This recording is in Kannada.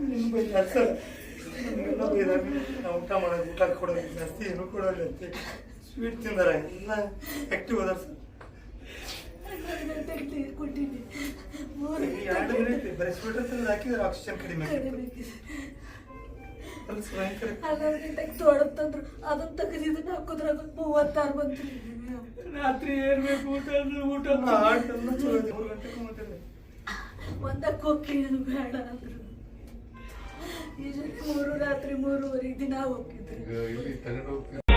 ನಿಮ್ ಬಗ್ಗೆ ಅನ್ಸಲ್ಲ. ನಮ್ಗೆಲ್ಲ ಬೇರೆ ನಾವು ಊಟ ಮಾಡೋದು ಊಟ ಕೊಡೋದು ಜಾಸ್ತಿ ಏನು ಕೊಡೋಲ್ಲ ಅಂತೆ ಸ್ವೀಟ್ ತಿಂದಾರ ಎಲ್ಲ ಆಕ್ಟಿವ್ ಅದಾರ ಸರ್. ಬರೀ ಸ್ವೀಟರ್ ತಿಂದು ಹಾಕಿದ್ರೆ ಆಕ್ಸಿಜನ್ ಕಡಿಮೆ ತೊಡತ್ತಂದ್ರು ಅದನ್ನ ತೆಗೆದಿದ್ದನ್ನ ಹಾಕಿದ್ರಾಗ ಮೂವತ್ತಾರು ಬಂತು ರಾತ್ರಿ ಏನ್ ಬೇಕು ಊಟ ಅಂದ್ರೆ ಒಂದಕ್ಕೆ ಹೋಗಿ ಬೇಡ ಅಂದ್ರು. ಈಗ ಮೂರು ರಾತ್ರಿ ಮೂರುವರೆಗೆ ದಿನ ಹೋಗಿದ್ರು